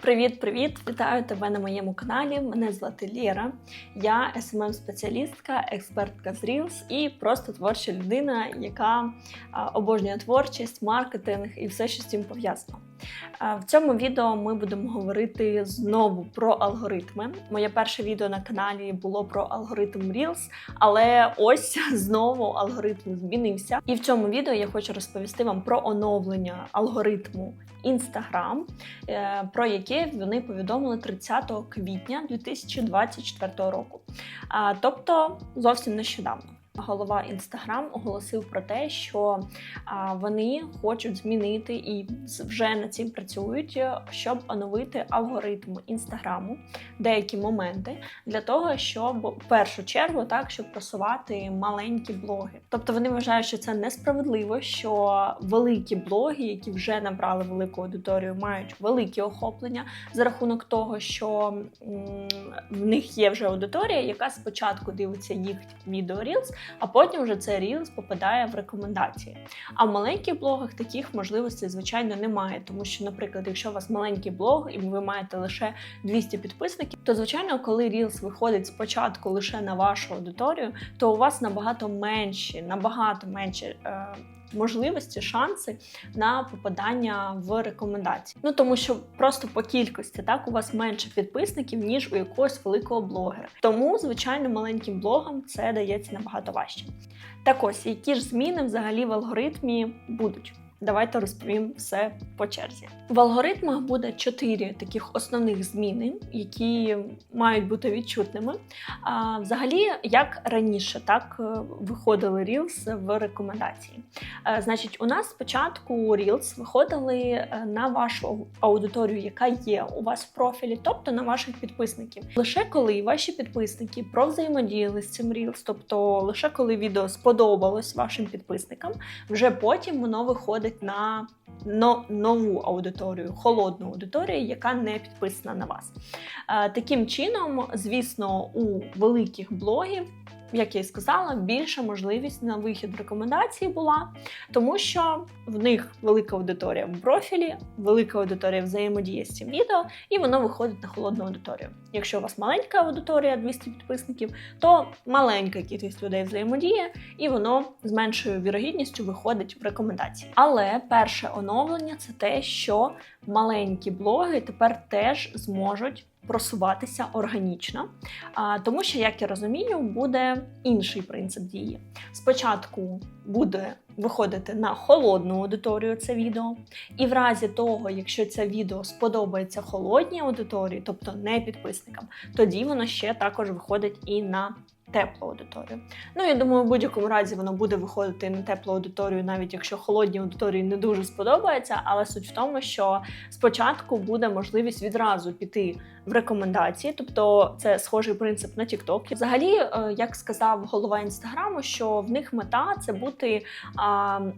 Привіт-привіт! Вітаю тебе на моєму каналі. Мене звати Лєра. Я smm спеціалістка експертка з Reels і просто творча людина, яка обожнює творчість, маркетинг і все, що з цим пов'язано. В цьому відео ми будемо говорити знову про алгоритми. Моє перше відео на каналі було про алгоритм Reels, але ось знову алгоритм змінився. І в цьому відео я хочу розповісти вам про оновлення алгоритму Instagram, е, про яке вони повідомили 30 квітня 2024 року. Тобто зовсім нещодавно. Голова Instagram оголосив про те, що вони хочуть змінити і вже над цим працюють, е, щоб оновити алгоритм інстаграму, деякі моменти для того, щоб в першу чергу так, щоб просувати маленькі блоги. Тобто вони вважають, що це несправедливо, що великі блоги, які вже набрали велику аудиторію, мають великі охоплення за рахунок того, що в них є вже аудиторія, яка спочатку дивиться їх відео Reels, а потім вже це Reels попадає в рекомендації. А в маленьких блогах таких можливостей, звичайно, немає. Тому що, наприклад, якщо у вас маленький блог і ви маєте лише 200 підписників, то звичайно, коли Reels виходить спочатку лише на вашу аудиторію, то у вас набагато менші, набагато менші. Е- Можливості, шанси на попадання в рекомендації. Ну тому що просто по кількості так у вас менше підписників, ніж у якогось великого блогера. Тому, звичайно, маленьким блогам це дається набагато важче. Так ось, які ж зміни взагалі в алгоритмі будуть? Давайте розповім все по черзі. В алгоритмах буде чотири таких основних зміни, які мають бути відчутними. А, взагалі, як раніше, так е, виходили Reels в рекомендації. Е, Значить, у нас спочатку Reels виходили е, на вашу аудиторію, яка є у вас в профілі, тобто на ваших підписників. Лише коли ваші підписники провзаємодіяли з цим Reels, тобто лише коли відео сподобалось вашим підписникам, вже потім воно виходить на нову аудиторію, холодну аудиторію, яка не підписана на вас. Е, Таким чином, звісно, у великих блогів. Як я і сказала, більша можливість на вихід в рекомендації була, тому що в них велика аудиторія в профілі, велика аудиторія взаємодіє з цим відео, і воно виходить на холодну аудиторію. Якщо у вас маленька аудиторія, 200 підписників, то маленька кількість людей взаємодіє, і воно з меншою вірогідністю виходить в рекомендації. Але перше оновлення це те, що маленькі блоги тепер теж зможуть просуватися органічно, тому що, як я розумію, буде інший принцип дії. Спочатку буде виходити на холодну аудиторію це відео, і в разі того, якщо це відео сподобається холодній аудиторії, тобто не підписникам, тоді воно ще також виходить і на теплу аудиторію. Ну, я думаю, в будь-якому разі воно буде виходити на теплу аудиторію, навіть якщо холодній аудиторії не дуже сподобається. Але суть в тому, що спочатку буде можливість відразу піти в рекомендації, тобто це схожий принцип на TikTok. Взагалі, е, як сказав голова інстаграму, що в них мета це бути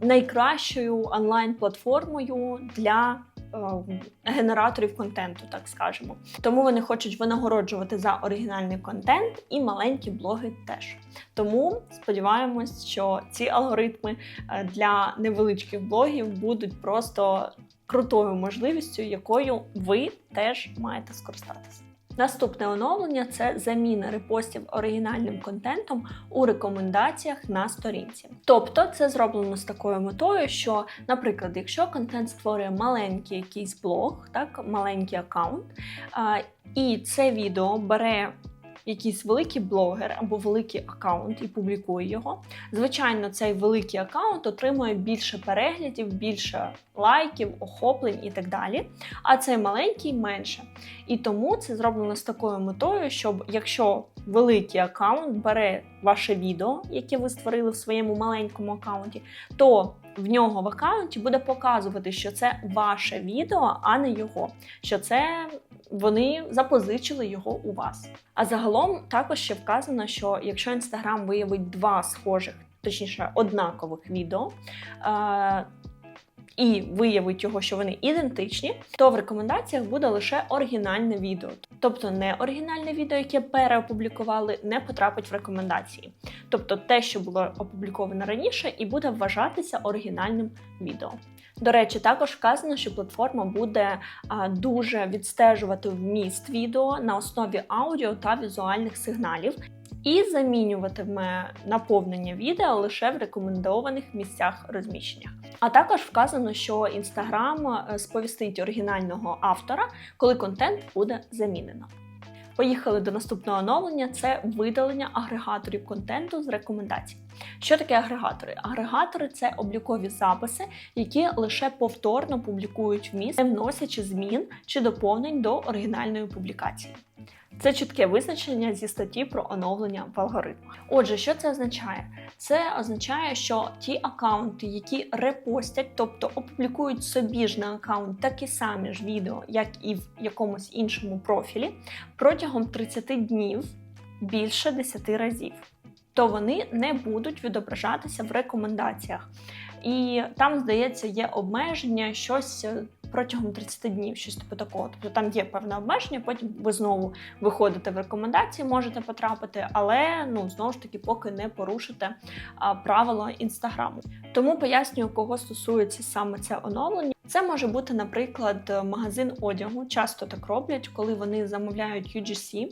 найкращою онлайн-платформою для. Е, Генераторів контенту, так скажемо. Тому вони хочуть винагороджувати за оригінальний контент і маленькі блоги теж. Тому сподіваємось, що ці алгоритми е, для невеличких блогів будуть просто крутою можливістю, якою ви теж маєте скористатися. Наступне оновлення це заміна репостів оригінальним контентом у рекомендаціях на сторінці. Тобто це зроблено з такою метою, що, наприклад, якщо контент створює маленький якийсь блог, так маленький аккаунт, і це відео бере якийсь великий блогер або великий аккаунт і публікує його. Звичайно, цей великий аккаунт отримує більше переглядів, більше лайків, охоплень і так далі. А цей маленький менше. І тому це зроблено з такою метою, щоб якщо великий аккаунт бере ваше відео, яке ви створили в своєму маленькому аккаунті, то в нього в аккаунті буде показувати, що це ваше відео, а не його. Що це вони запозичили його у вас. А загалом також ще вказано, що якщо Instagram виявить два схожих, точніше однакових відео. Е- і виявить його, що вони ідентичні, то в рекомендаціях буде лише оригінальне відео. Тобто не оригінальне відео, яке переопублікували, не потрапить в рекомендації. Тобто те, що було опубліковано раніше, і буде вважатися оригінальним відео. До речі, також вказано, що платформа буде дуже відстежувати вміст відео на основі аудіо та візуальних сигналів. І замінюватиме наповнення відео лише в рекомендованих місцях розміщення. А також вказано, що Instagram е, сповістить оригінального автора, коли контент буде замінено. Поїхали до наступного оновлення: це видалення агрегаторів контенту з рекомендацій. Що таке агрегатори? Агрегатори це облікові записи, які лише повторно публікують вміст, не вносячи змін чи доповнень до оригінальної публікації. Це чітке визначення зі статті про оновлення в алгоритмах. Отже, що це означає? Це означає, що ті аккаунти, які репостять, тобто опублікують собі ж на аккаунт такі самі ж відео, як і в якомусь іншому профілі, протягом 30 днів більше 10 разів, то вони не будуть відображатися в рекомендаціях. І там, здається, є обмеження щось протягом 30 днів, щось типу такого. Тобто там є певне обмеження, потім ви знову виходите в рекомендації, можете потрапити, але ну знову ж таки, поки не порушите а, правила інстаграму. Тому пояснюю, кого стосується саме це оновлення. Це може бути, наприклад, магазин одягу. Часто так роблять, коли вони замовляють UGC,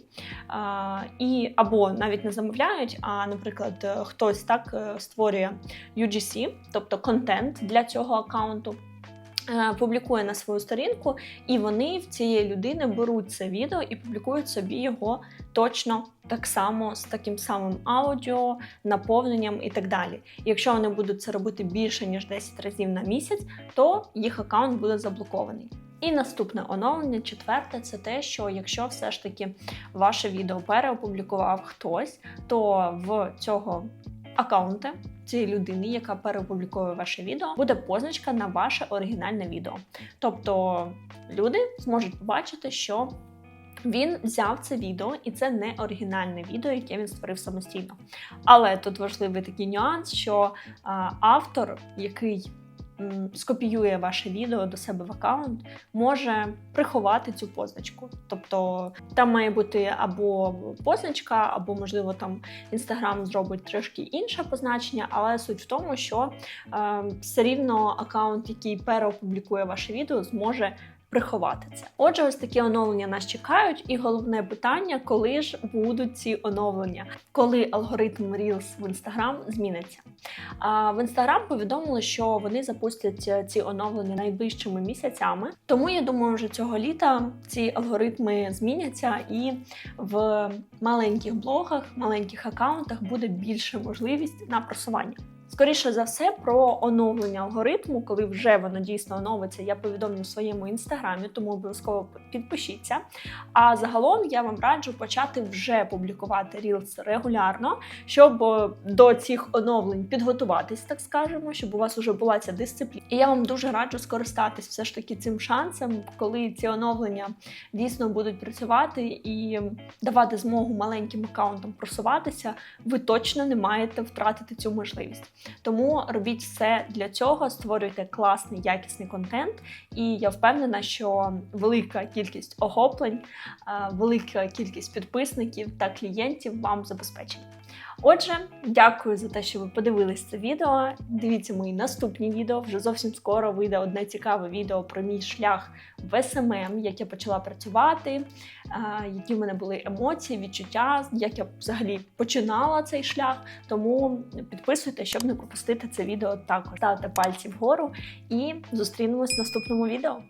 а, і або навіть не замовляють, а, наприклад, хтось так е, створює UGC, тобто контент для цього аккаунту. Е, Публікує на свою сторінку, і вони в цієї людини беруть це відео і публікують собі його точно так само з таким самим аудіо, наповненням і так далі. Якщо вони будуть це робити більше ніж 10 разів на місяць, то їх аккаунт буде заблокований. І наступне оновлення, четверте, це те, що якщо все ж таки ваше відео переопублікував хтось, то в цього аккаунта цієї людини, яка перепубліковує ваше відео, буде позначка на ваше оригінальне відео. Тобто люди зможуть побачити, що він взяв це відео, і це не оригінальне відео, яке він створив самостійно. Але тут важливий такий нюанс, що а, автор, який скопіює ваше відео до себе в аккаунт, може приховати цю позначку. Тобто там має бути або позначка, або, можливо, там Інстаграм зробить трошки інше позначення, але суть в тому, що е, все рівно аккаунт, який переопублікує ваше відео, зможе. Приховати це. Отже, ось такі оновлення нас чекають, і головне питання, коли ж будуть ці оновлення, коли алгоритм Reels в Instagram зміниться. А в Instagram повідомили, що вони запустять е, ці оновлення найближчими місяцями. Тому я думаю, вже цього літа ці алгоритми зміняться, і в маленьких блогах, маленьких аккаунтах буде більше можливість на просування. Скоріше за все, про оновлення алгоритму, коли вже воно дійсно оновиться, я повідомлю в своєму інстаграмі, тому обов'язково підпишіться. А загалом я вам раджу почати вже публікувати Reels регулярно, щоб е, до цих оновлень підготуватись, так скажемо, щоб у вас вже була ця дисципліна. І я вам дуже раджу скористатись все ж таки цим шансом, коли ці оновлення дійсно будуть працювати і давати змогу маленьким аккаунтам просуватися, ви точно не маєте втратити цю можливість. Тому робіть все для цього, створюйте класний якісний контент, і я впевнена, що велика кількість охоплень, е, велика кількість підписників та клієнтів вам забезпечені. Отже, дякую за те, що ви подивились це відео. Дивіться мої наступні відео. Вже зовсім скоро вийде одне цікаве відео про мій шлях в СММ, як я почала працювати, які в мене були емоції, відчуття, як я взагалі починала цей шлях. Тому підписуйте, щоб не пропустити це відео також. Ставте пальці вгору і зустрінемось в наступному відео.